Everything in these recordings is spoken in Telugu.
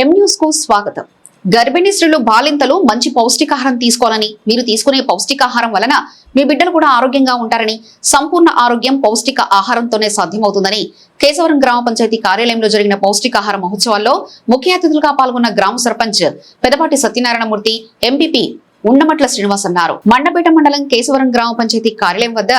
ఎం న్యూస్కు స్వాగతం. గర్భిణీ స్త్రీలు బాలింతలు మంచి పౌష్టికాహారం తీసుకోవాలని మీరు తీసుకునే పౌష్టికాహారం వలన మీ బిడ్డలు కూడా ఆరోగ్యంగా ఉంటారని సంపూర్ణ ఆరోగ్యం పౌష్టిక ఆహారంతోనే సాధ్యమవుతుందని కేశవరం గ్రామ పంచాయతీ కార్యాలయంలో జరిగిన పౌష్టికాహార మహోత్సవాల్లో ముఖ్య అతిథులుగా పాల్గొన్న గ్రామ సర్పంచ్ పెదపాటి సత్యనారాయణమూర్తి ఎంపీపీ ఉన్నమట్ల శ్రీనివాస్ అన్నారు. మండపేట మండలం కేశవరం గ్రామ పంచాయతీ కార్యాలయం వద్ద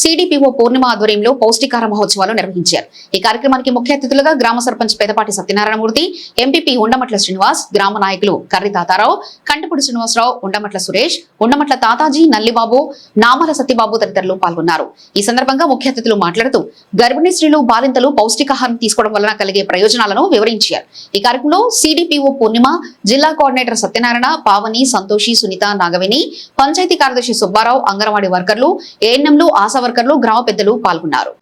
సిడిపిఓ పూర్ణిమ ఆధ్వర్యంలో పౌష్టికార మహోత్సవాలు నిర్వహించారు. ఈ కార్యక్రమానికి ముఖ్య అతిథులుగా గ్రామ సర్పంచ్ పెదపాటి సత్యనారాయణమూర్తి ఎంపీపీ ఉండమట్ల శ్రీనివాస్ గ్రామ నాయకులు కర్రి తాతారావు కంటపూడి శ్రీనివాసరావు ఉండమట్ల సురేష్ ఉండమట్ల తాతాజీ నల్లిబాబు నామల సత్యబాబు తదితరులు పాల్గొన్నారు. ఈ సందర్భంగా ముఖ్య అతిథులు మాట్లాడుతూ గర్భిణీ స్త్రీలు బాలింతలు పౌష్టికాహారం తీసుకోవడం వలన కలిగే ప్రయోజనాలను వివరించారు. ఈ కార్యక్రమంలో సిడిపిఓ పూర్ణిమ జిల్లా కోఆర్డినేటర్ సత్యనారాయణ పావని సంతోషి సునీత నాగవేణి పంచాయతీ కార్యదర్శి సుబ్బారావు అంగన్వాడీ వర్కర్లు ఏఎన్ఎంలు ఆశా వర్కర్లు గ్రామ పెద్దలు పాల్గొన్నారు.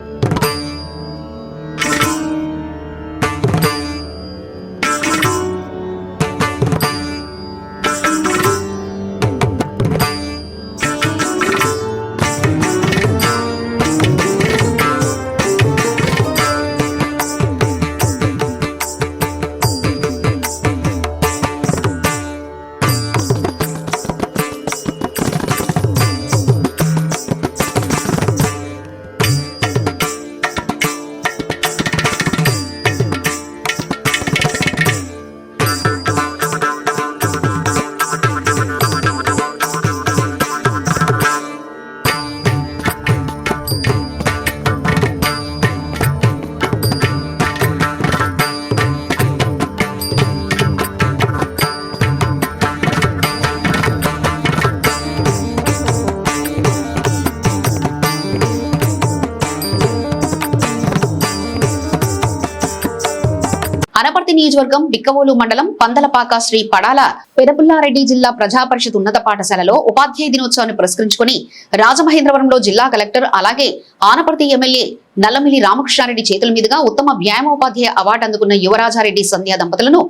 అనపర్తి నియోజకవర్గం బిక్కవోలు మండలం పందలపాక శ్రీ పడాల పెదపుల్లారెడ్డి జిల్లా ప్రజా పరిషత్ ఉన్నత పాఠశాలలో ఉపాధ్యాయ దినోత్సవాన్ని పురస్కరించుకుని రాజమహేంద్రవరంలో జిల్లా కలెక్టర్ అలాగే ఆనపర్తి ఎమ్మెల్యే నల్లమిలి రామకృష్ణారెడ్డి చేతుల మీదుగా ఉత్తమ వ్యాయామోపాధ్యాయ అవార్డు అందుకున్న యువరాజారెడ్డి సంధ్యా దంపతులను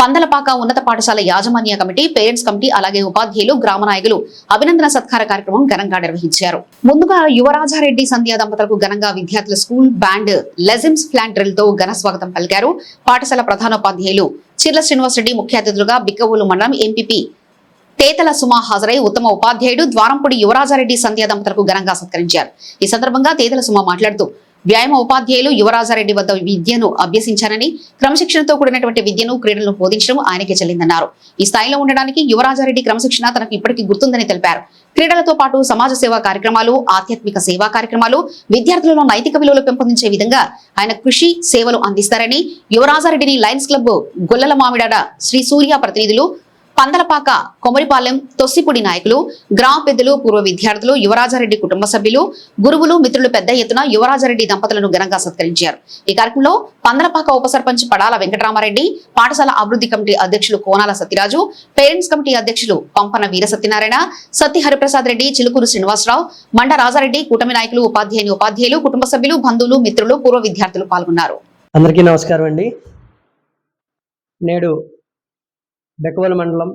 పందలపాక ఉన్నత పాఠశాల యాజమాన్య కమిటీ పేరెంట్స్ కమిటీ అలాగే ఉపాధ్యాయులు గ్రామ నాయకులు అభినందన సత్కార కార్యక్రమం ఘనంగా నిర్వహించారు. ముందుగా యువరాజారెడ్డి సంధ్యా దంపతులకు ఘనంగా విద్యార్థుల స్కూల్ బ్యాండ్ లెజిమ్స్ ఫ్లాన్ డ్రిల్తో ఘన స్వాగతం పలికారు. పాఠశాల ప్రధానోపాధ్యాయులు చిర్ల శ్రీనివాసరెడ్డి ముఖ్య అతిథులుగా బిక్కవోలు మండలం ఎంపీపీ తేతల సుమ హాజరై ఉత్తమ ఉపాధ్యాయుడు ద్వారంపూడి యువరాజారెడ్డి సంధ్యా దంపతులకు ఘనంగా సత్కరించారు. ఈ సందర్భంగా తేతల సుమ మాట్లాడుతూ వ్యాయామ ఉపాధ్యాయులు యువరాజారెడ్డి వద్ద విద్యను అభ్యసించారని క్రమశిక్షణతో కూడినటువంటి విద్యను క్రీడలను బోధించడం ఆయనకే చెల్లిందన్నారు. ఈ స్థాయిలో ఉండడానికి యువరాజారెడ్డి క్రమశిక్షణ తనకు ఇప్పటికీ గుర్తుందని తెలిపారు. క్రీడలతో పాటు సమాజ సేవా కార్యక్రమాలు ఆధ్యాత్మిక సేవా కార్యక్రమాలు విద్యార్థులలో నైతిక విలువలు పెంపొందించే విధంగా ఆయన కృషి సేవలు అందిస్తారని యువరాజారెడ్డిని లయన్స్ క్లబ్ గొల్లల మామిడాడ శ్రీ సూర్య ప్రతినిధులు పందలపాక కొమరిపాలెం తొస్సిపూడి నాయకులు గ్రామ పెద్దలు పూర్వ విద్యార్థులు యువరాజారెడ్డి కుటుంబ సభ్యులు గురువులు మిత్రులు పెద్ద ఎత్తున యువరాజారెడ్డి దంపతులను ఘనంగా సత్కరించారు. ఈ కార్యక్రమంలో పందలపాక ఉప సర్పంచ్ పడాల వెంకటరామారెడ్డి పాఠశాల అభివృద్ధి కమిటీ అధ్యక్షులు కోనాల సత్యరాజు పేరెంట్స్ కమిటీ అధ్యక్షులు పంపన వీర సత్యనారాయణ సత్య హరిప్రసాద్ రెడ్డి చిలుకూరు శ్రీనివాసరావు మండ రాజారెడ్డి కూటమి నాయకులు ఉపాధ్యాయుని ఉపాధ్యాయులు కుటుంబ సభ్యులు బంధువులు మిత్రులు పూర్వ విద్యార్థులు పాల్గొన్నారు. అందరికీ నమస్కారం అండి. నేడు బెక్కవల మండలం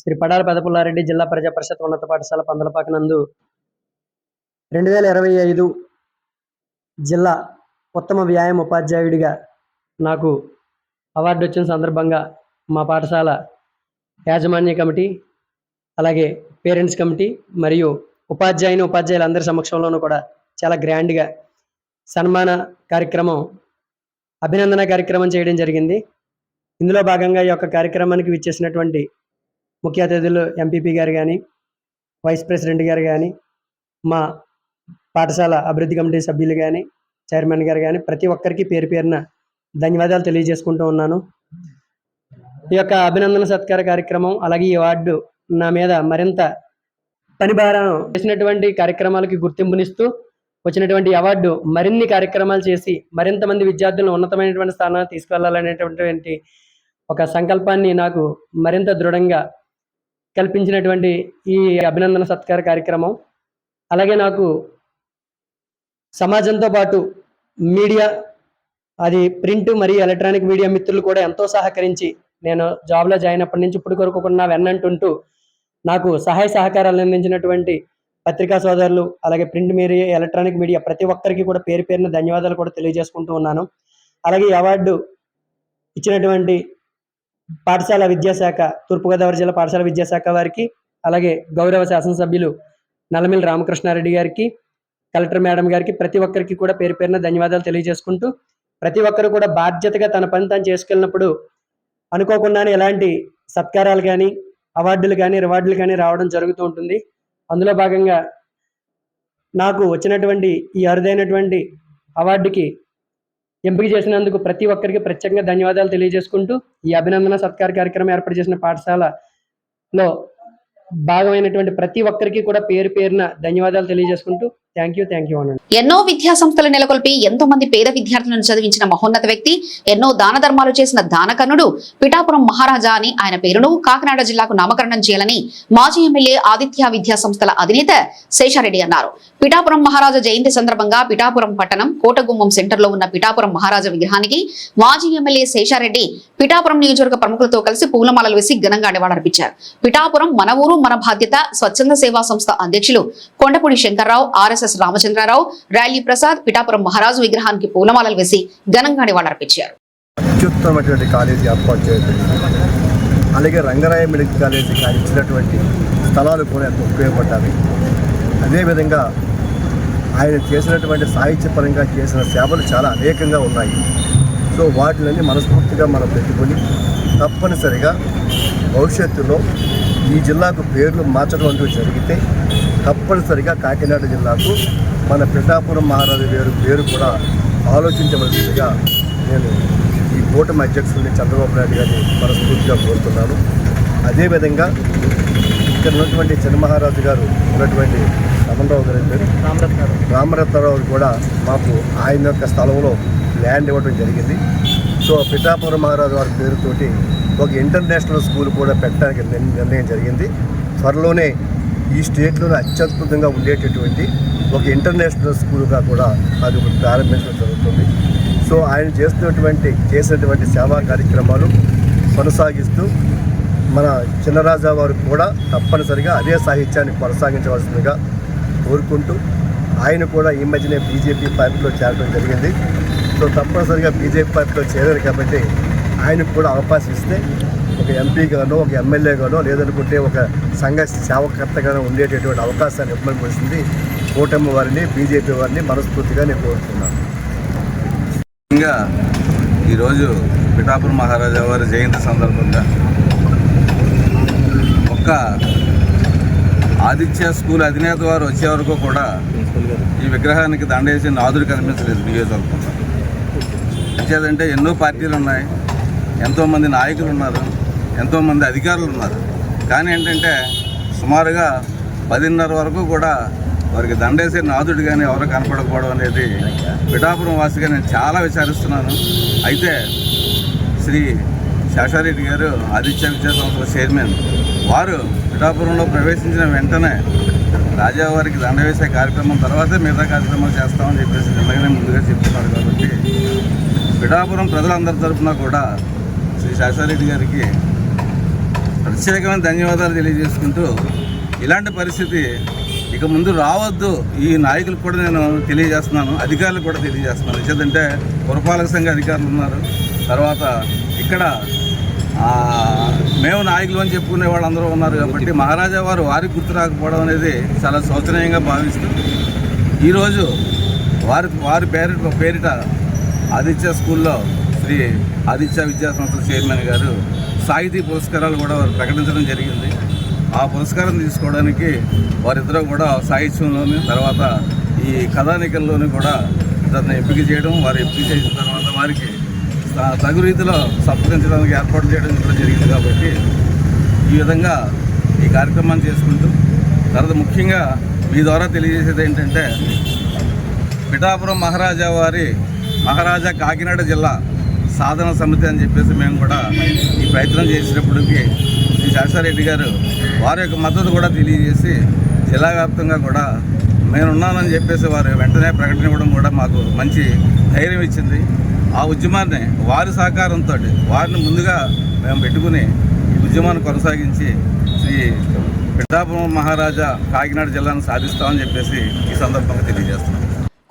శ్రీ పడాల పెదపుల్లారెడ్డి జిల్లా ప్రజా పరిషత్ ఉన్నత పాఠశాల పందలపాక నందు రెండు వేల ఇరవై ఐదు జిల్లా ఉత్తమ వ్యాయామ ఉపాధ్యాయుడిగా నాకు అవార్డు వచ్చిన సందర్భంగా మా పాఠశాల యాజమాన్య కమిటీ అలాగే పేరెంట్స్ కమిటీ మరియు ఉపాధ్యాయుని ఉపాధ్యాయులందరి సమక్షంలోనూ కూడా చాలా గ్రాండ్గా సన్మాన కార్యక్రమం అభినందన కార్యక్రమం చేయడం జరిగింది. ఇందులో భాగంగా ఈ యొక్క కార్యక్రమానికి విచ్చేసినటువంటి ముఖ్య అతిథులు ఎంపీపీ గారు కానీ వైస్ ప్రెసిడెంట్ గారు కానీ మా పాఠశాల అభివృద్ధి కమిటీ సభ్యులు కానీ చైర్మన్ గారు కానీ ప్రతి ఒక్కరికి పేరు పేరున ధన్యవాదాలు తెలియజేసుకుంటూ ఉన్నాను. ఈ యొక్క అభినందన సత్కార కార్యక్రమం అలాగే ఈ అవార్డు నా మీద మరింత పని భారం చేసినటువంటి కార్యక్రమాలకి గుర్తింపునిస్తూ వచ్చినటువంటి అవార్డు మరిన్ని కార్యక్రమాలు చేసి మరింత మంది విద్యార్థులను ఉన్నతమైనటువంటి స్థానాన్ని తీసుకెళ్ళాలనేటటువంటి ఒక సంకల్పాన్ని నాకు మరింత దృఢంగా కల్పించినటువంటి ఈ అభినందన సత్కార కార్యక్రమం. అలాగే నాకు సమాజంతో పాటు మీడియా అది ప్రింట్ మరియు ఎలక్ట్రానిక్ మీడియా మిత్రులు కూడా ఎంతో సహకరించి నేను జాబ్లో జాయిన్ అప్పటి నుంచి ఇప్పుడు వరకు కూడా నా వెన్నంటుంటూ నాకు సహాయ సహకారాలు అందించినటువంటి పత్రికా సోదరులు అలాగే ప్రింట్ మీడియా ఎలక్ట్రానిక్ మీడియా ప్రతి ఒక్కరికి కూడా పేరు పేరున ధన్యవాదాలు కూడా తెలియజేసుకుంటూ ఉన్నాను. అలాగే ఈ అవార్డు ఇచ్చినటువంటి పాఠశాల విద్యాశాఖ తూర్పుగోదావరి జిల్లా పాఠశాల విద్యాశాఖ వారికి అలాగే గౌరవ శాసనసభ్యులు నల్లమిల్లి రామకృష్ణారెడ్డి గారికి కలెక్టర్ మేడం గారికి ప్రతి ఒక్కరికి కూడా పేరు పేరున ధన్యవాదాలు తెలియజేసుకుంటూ ప్రతి ఒక్కరు కూడా బాధ్యతగా తన పని తాను చేసుకెళ్ళినప్పుడు అనుకోకుండానే ఎలాంటి సత్కారాలు కానీ అవార్డులు కానీ రివార్డులు కానీ రావడం జరుగుతూ ఉంటుంది. అందులో భాగంగా నాకు వచ్చినటువంటి ఈ అరుదైనటువంటి అవార్డుకి ఎంపిక చేసినందుకు ప్రతి ఒక్కరికి ప్రత్యేకంగా ధన్యవాదాలు తెలియజేసుకుంటూ ఈ అభినందన సత్కార కార్యక్రమం ఏర్పాటు చేసిన పాఠశాలలో భాగమైనటువంటి ప్రతి ఒక్కరికి కూడా పేరు పేరున ధన్యవాదాలు తెలియజేసుకుంటూ ఎన్నో విద్యా సంస్థలు నెలకొల్పి ఎంతో మంది పేద విద్యార్థులను చదివించిన మహోన్నత వ్యక్తి ఎన్నో దాన ధర్మాలు చేసిన దానకర్ణుడు పిఠాపురం మహారాజా అని ఆయన పేరును కాకినాడ జిల్లాకు నామకరణం చేయాలని మాజీ ఎమ్మెల్యే ఆదిత్య విద్యా సంస్థల అధినేత శేషారెడ్డి అన్నారు. పిఠాపురం మహారాజా జయంతి సందర్భంగా పిఠాపురం పట్టణం కోటగుమ్మం సెంటర్లో ఉన్న పిఠాపురం మహారాజా విగ్రహానికి మాజీ ఎమ్మెల్యే శేషారెడ్డి పిఠాపురం నియోజకవర్గ ప్రముఖులతో కలిసి పూలమాలలు వేసి ఘనంగా నివాళులర్పించారు పిఠాపురం మన ఊరు మన బాధ్యత స్వచ్ఛంద సేవా సంస్థ అధ్యక్షులు కొండపూడి శంకర్రావు ఆర్ఎస్ ఆర్ఎస్ఎస్ రామచంద్రరావు ర్యాలీ ప్రసాద్ పిఠాపురం మహారాజు విగ్రహానికి పూలమాలలు వేసి ఘనంగా నివాళులర్పించారు. అత్యుత్తమైనటువంటి కాలేజీ ఏర్పాటు చేయడం అలాగే రంగరాయ మెడికల్ కాలేజీ ఆయన ఇచ్చినటువంటి స్థలాలు కూడా ఎంతో ఉపయోగపడ్డాయి. అదేవిధంగా ఆయన చేసినటువంటి సాహిత్యపరంగా చేసిన సేవలు చాలా అనేకంగా ఉన్నాయి. సో వాటిని మనస్ఫూర్తిగా మనం పెట్టుకొని తప్పనిసరిగా భవిష్యత్తులో ఈ జిల్లాకు పేర్లు మార్చడం అంటూ జరిగితే తప్పనిసరిగా కాకినాడ జిల్లాకు మన పిఠాపురం మహారాజు గారు పేరు కూడా ఆలోచించవలసిందిగా నేను ఈ కూటమి అధ్యక్షుడిని చంద్రబాబు నాయుడు గారిని మనస్ఫూర్తిగా కోరుతున్నాను. అదేవిధంగా ఇక్కడ ఉన్నటువంటి చిన్నమహారాజు గారు ఉన్నటువంటి రమణరావు గారి పేరు? రామరత్నరావు కూడా మాకు ఆయన యొక్క స్థలంలో ల్యాండ్ ఇవ్వడం జరిగింది. సో పిఠాపురం మహారాజు వారి పేరుతోటి ఒక ఇంటర్నేషనల్ స్కూల్ కూడా పెట్టడానికి నిర్ణయం జరిగింది. త్వరలోనే ఈ స్టేట్లోనే అత్యద్భుతంగా ఉండేటటువంటి ఒక ఇంటర్నేషనల్ స్కూల్గా కూడా అది ఒకటి ప్రారంభించడం జరుగుతుంది. సో ఆయన చేస్తున్నటువంటి చేసినటువంటి సేవా కార్యక్రమాలు కొనసాగిస్తూ మన చిన్నరాజా వారు కూడా తప్పనిసరిగా అదే సాహిత్యాన్ని కొనసాగించవలసిందిగా కోరుకుంటూ ఆయన కూడా ఈ మధ్యనే బీజేపీ పార్టీలో చేరడం జరిగింది. సో తప్పనిసరిగా బీజేపీ పార్టీలో చేరారు కాబట్టి ఆయనకు కూడా అవకాశం ఇస్తే ఒక ఎంపీగానో ఒక ఎమ్మెల్యేగానో లేదనుకుంటే ఒక సంఘ సేవకర్తగానో ఉండేటటువంటి అవకాశాన్ని ఇవ్వమని కూటమి వారిని బీజేపీ వారిని మనస్ఫూర్తిగా నేను కోరుతున్నాను. ముఖ్యంగా ఈరోజు పిఠాపురం మహారాజా వారి జయంతి సందర్భంగా ఒక్క ఆదిత్య స్కూల్ అధినేత వారు వచ్చే వరకు కూడా ఈ విగ్రహానికి దండేసి నాదుడు కనిపించలేదు నియోజకవర్గంలో. వచ్చేదంటే ఎన్నో పార్టీలు ఉన్నాయి. ఎంతోమంది నాయకులు ఉన్నారు. ఎంతోమంది అధికారులు ఉన్నారు. కానీ ఏంటంటే సుమారుగా పదిన్నర వరకు కూడా వారికి దండేసే నాదుడు కానీ ఎవరు కనపడకపోవడం అనేది పిఠాపురం వాసిగా నేను చాలా విచారిస్తున్నాను. అయితే శ్రీ శేషారెడ్డి గారు ఆదిత్య విద్యా సంస్థల చైర్మన్ వారు పిఠాపురంలో ప్రవేశించిన వెంటనే రాజావారికి దండ వేసే కార్యక్రమం తర్వాతే మిగతా కార్యక్రమాలు చేస్తామని చెప్పేసి నిన్నగానే ముందుగా చెప్తున్నారు కాబట్టి పిఠాపురం ప్రజలందరి తరఫున కూడా శ్రీ శాషారెడ్డి గారికి ప్రత్యేకమైన ధన్యవాదాలు తెలియజేసుకుంటూ ఇలాంటి పరిస్థితి ఇక ముందు రావద్దు. ఈ నాయకులకు కూడా నేను తెలియజేస్తున్నాను అధికారులకు కూడా తెలియజేస్తున్నాను. ఎందుకంటే పురపాలక సంఘ అధికారులు ఉన్నారు. తర్వాత ఇక్కడ మేము నాయకులు అని చెప్పుకునే వాళ్ళందరూ ఉన్నారు కాబట్టి మహారాజా వారు వారికి గుర్తు రాకపోవడం అనేది చాలా శోచనీయంగా భావిస్తుంది. ఈరోజు వారి వారి పేరిట పేరిట ఆదిత్య స్కూల్లో శ్రీ ఆదిత్య విద్యా సంస్థల చైర్మన్ గారు సాహితీ పురస్కారాలు కూడా వారు ప్రకటించడం జరిగింది. ఆ పురస్కారం తీసుకోవడానికి వారిద్దరూ కూడా సాహిత్యంలోని తర్వాత ఈ కథానికల్లోని కూడా ఇతన్ని ఎంపిక చేయడం వారు ఎంపిక చేసిన తర్వాత వారికి తగు రీతిలో సత్కరించడానికి ఏర్పాటు చేయడం కూడా జరిగింది కాబట్టి ఈ విధంగా ఈ కార్యక్రమాన్ని చేసుకుంటూ తర్వాత ముఖ్యంగా మీ ద్వారా తెలియజేసేది ఏంటంటే పిఠాపురం మహారాజా వారి మహారాజా కాకినాడ జిల్లా సాధన సమితి అని చెప్పేసి మేము కూడా ఈ ప్రయత్నం చేసినప్పటికీ శ్రీ శాస్త్రారెడ్డి గారు వారి యొక్క మద్దతు కూడా తెలియజేసి జిల్లా వ్యాప్తంగా కూడా నేనున్నానని చెప్పేసి వారు వెంటనే ప్రకటన ఇవ్వడం కూడా మాకు మంచి ధైర్యం ఇచ్చింది. ఆ ఉద్యమాన్ని వారి సహకారంతో వారిని ముందుగా మేము పెట్టుకుని ఈ ఉద్యమాన్ని కొనసాగించి శ్రీ పిఠాపురం మహారాజా కాకినాడ జిల్లాను సాధిస్తామని చెప్పేసి ఈ సందర్భంగా తెలియజేస్తున్నాం.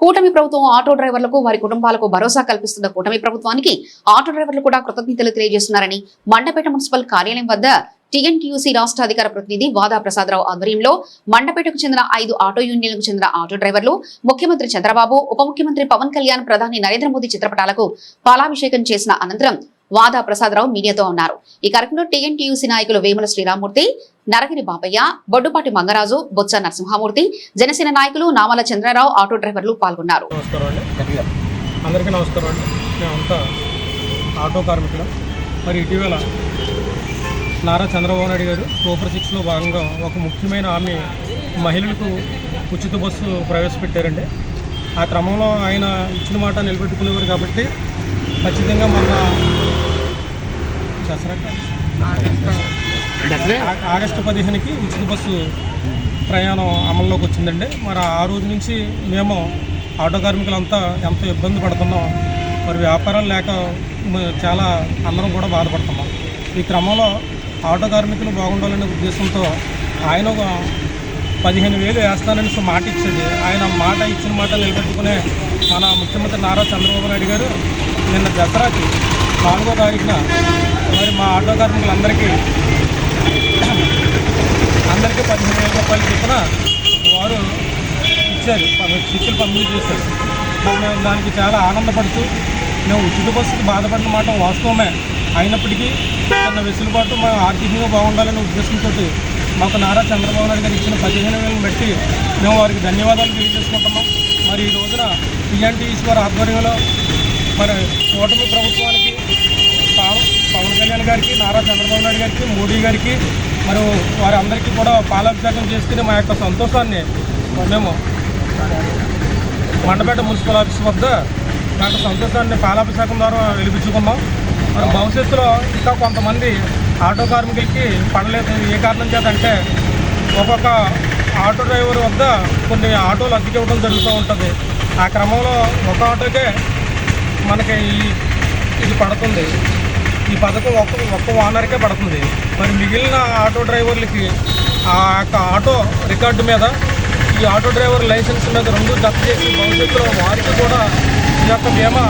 కూటమి ప్రభుత్వం ఆటో డ్రైవర్లకు వారి కుటుంబాలకు భరోసా కల్పిస్తున్న కూటమి ప్రభుత్వానికి ఆటో డ్రైవర్లు కూడా కృతజ్ఞతలు తెలియజేస్తున్నారని మండపేట మున్సిపల్ కార్యాలయం వద్ద టీఎన్టీయూసీ రాష్ట్ర అధికార ప్రతినిధి వాదా ప్రసాదరావు ఆధ్వర్యంలో మండపేటకు చెందిన ఐదు ఆటో యూనియన్లకు చెందిన ఆటో డ్రైవర్లు ముఖ్యమంత్రి చంద్రబాబు ఉప ముఖ్యమంత్రి పవన్ కళ్యాణ్ ప్రధాని నరేంద్ర మోదీ చిత్రపటాలకు పాలాభిషేకం చేసిన అనంతరం వాదా ప్రసాదరావు మీడియాతో ఉన్నారు. ఈ కార్యక్రమంలో టీఎన్టీయూసీ నాయకులు వేముల శ్రీరామూర్తి నరగిరి బాపయ్య బొడ్డుపాటి మంగరాజు బొత్స నరసింహమూర్తి జనసేన నాయకులు నామల చంద్రరావు ఆటో డ్రైవర్లు పాల్గొన్నారు. అందరికీ నమస్కారం అండి. మేమంతా ఆటో కార్మికులు. మరి ఇటీవల నారా చంద్రబాబు నాయుడు గారు సూపర్ సిక్స్లో భాగంగా ఒక ముఖ్యమైన హామీ మహిళలకు ఉచిత బస్సు ప్రవేశపెట్టారండి. ఆ క్రమంలో ఆయన ఇచ్చిన మాట నిలబెట్టుకునేవారు కాబట్టి ఖచ్చితంగా మన దసరా ఆగస్టు పదిహేనుకి ఉచిత బస్సు ప్రయాణం అమల్లోకి వచ్చిందండి. మరి ఆ రోజు నుంచి మేము ఆటో కార్మికులంతా ఎంతో ఇబ్బంది పడుతున్నాం. మరి వ్యాపారాలు లేక చాలా అందరం కూడా బాధపడుతున్నాం. ఈ క్రమంలో ఆటో కార్మికులు బాగుండాలనే ఉద్దేశంతో ఆయన ఒక పదిహేను వేలు వేస్తానని సో మాట ఇచ్చింది ఆయన మాట ఇచ్చిన మాట నిలబెట్టుకునే మన ముఖ్యమంత్రి నారా చంద్రబాబు నాయుడు గారు నిన్న దసరాకి నాలుగో తారీఖున మరి మా ఆటో కార్మికులందరికీ అందరికీ పదిహేను వేల రూపాయలు చొప్పున వారు ఇచ్చారు. చిక్కులు పంపిణీ చేశారు. మేము దానికి చాలా ఆనందపడుతూ మేము ఉచిత బస్సుకి బాధపడిన మాట వాస్తవమే. అయినప్పటికీ తన వెసులుబాటు మేము ఆర్థికంగా బాగుండాలనే ఉద్దేశంతో మాకు నారా చంద్రబాబు నాయుడు గారు ఇచ్చిన పదిహేను వేలను బట్టి మేము వారికి ధన్యవాదాలు తెలియజేసుకుంటున్నాం. మరి ఈ రోజున టీఎన్టీఈసీ వారి ఆధ్వర్యంలో మరి కూటమి ప్రభుత్వానికి పవన్ కళ్యాణ్ గారికి నారా చంద్రబాబు నాయుడు గారికి మోడీ గారికి మరి వారి అందరికీ కూడా పాలాభిషేకం చేసుకుని మా యొక్క సంతోషాన్ని మేము మండపేట మున్సిపల్ ఆఫీస్ వద్ద మా యొక్క సంతోషాన్ని పాలాభిషేకం ద్వారా వెలిపించుకున్నాం. మరి భవిష్యత్తులో ఇంకా కొంతమంది ఆటో కార్మికులకి పడలేదు. ఏ కారణం చేత అంటే ఒక్కొక్క ఆటో డ్రైవర్ వద్ద కొన్ని ఆటోలు అద్దెకి ఇవ్వడం జరుగుతూ ఉంటుంది. ఆ క్రమంలో ఒక ఆటోకే మనకి ఇది పడుతుంది. ఈ పథకం ఒక్క ఒక్క ఓనర్కే పడుతుంది. మరి మిగిలిన ఆటో డ్రైవర్లకి ఆ యొక్క ఆటో రికార్డు మీద ఈ ఆటో డ్రైవర్ లైసెన్స్ మీద రెండు జత చేసి భవిష్యత్తులో వారికి కూడా ఈ యొక్క బీమా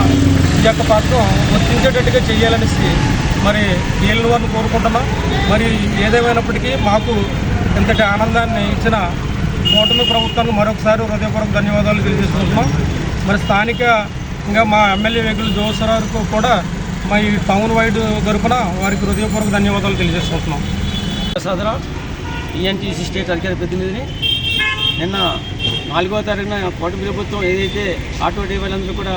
ఈ యొక్క పథకం వర్తించేటట్టుగా చేయాలనేసి మరి వీళ్ళ వారిని కోరుకుంటున్నాం. మరి ఏదేమైనప్పటికీ మాకు ఇంతటి ఆనందాన్ని ఇచ్చిన కూటమి ప్రభుత్వానికి మరొకసారి హృదయపూర్వక ధన్యవాదాలు తెలియజేసుకుంటున్నాం. మరి స్థానిక ఇంకా మా ఎమ్మెల్యే వెహికల్ జోసరావుకు కూడా మా ఈ టౌన్ వైడ్ తరపున వారికి హృదయపూర్వక ధన్యవాదాలు తెలియజేసుకుంటున్నాం. ప్రసాదరావు ఈఎన్టీసీ స్టేట్ అధికార ప్రతినిధిని నిన్న నాలుగో తారీఖున కోట ప్రభుత్వం ఏదైతే ఆటో డ్రైవర్లందరూ కూడా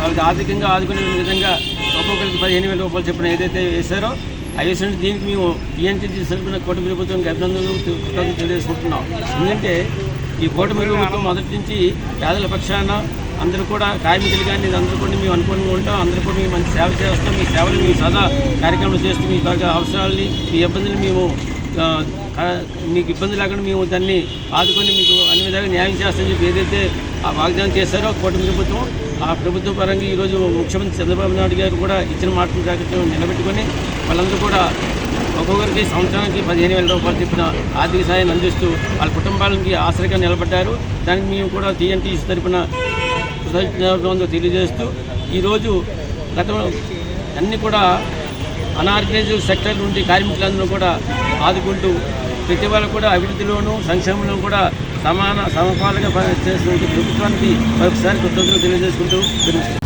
వాళ్ళకి ఆర్థికంగా ఆదుకునే విధంగా ఒక్కొక్కరికి పదిహేను వేల రూపాయలు చెప్పిన ఏదైతే వేశారో అవి దీనికి మేము ఈఎన్టీసీ తరపున కోట ప్రభుత్వానికి అభినందనలు కృతజ్ఞతలు తెలియజేసుకుంటున్నాం. ఎందుకంటే ఈ కూటమి ప్రభుత్వం మొదటి నుంచి పేదల పక్షాన అందరూ కూడా కార్మికులు కానీ అందరూ కూడా మేము అనుకూలంగా ఉంటాం. అందరూ కూడా మేము మంచి సేవ చేస్తాం. మీ సేవలు మీ సదా కార్యక్రమాలు చేస్తూ మీ అవసరాలని మీ ఇబ్బందులు మేము మీకు ఇబ్బంది లేకుండా మేము దాన్ని ఆదుకొని మీకు అన్ని విధాలుగా న్యాయం చేస్తామని చెప్పి ఏదైతే ఆ వాగ్దానం చేశారో కూటమి ప్రభుత్వం ఆ ప్రభుత్వ పరంగా ఈరోజు ముఖ్యమంత్రి చంద్రబాబు నాయుడు గారు కూడా ఇచ్చిన మాటను జాగ్రత్తగా నిలబెట్టుకొని వాళ్ళందరూ కూడా ఒక్కొక్కరికి సంవత్సరానికి పదిహేను వేల రూపాయలు చెప్పిన ఆర్థిక సాయాన్ని అందిస్తూ వాళ్ళ కుటుంబాలకి ఆసరిగా నిలబడ్డారు. దానికి మేము కూడా టీఎన్టీసీ తరపున కృతజ్ఞతలు తెలియజేస్తూ ఈరోజు గత అన్ని కూడా అనార్గనైజ్డ్ సెక్టర్ నుండి కార్మికులందరూ కూడా ఆదుకుంటూ ప్రతి వాళ్ళు కూడా అభివృద్ధిలోనూ సంక్షేమంలో కూడా సమాన సమపాలుగా చేసినటువంటి ప్రభుత్వానికి మరొకసారి కృతజ్ఞతలు తెలియజేసుకుంటూ తెలుస్తుంది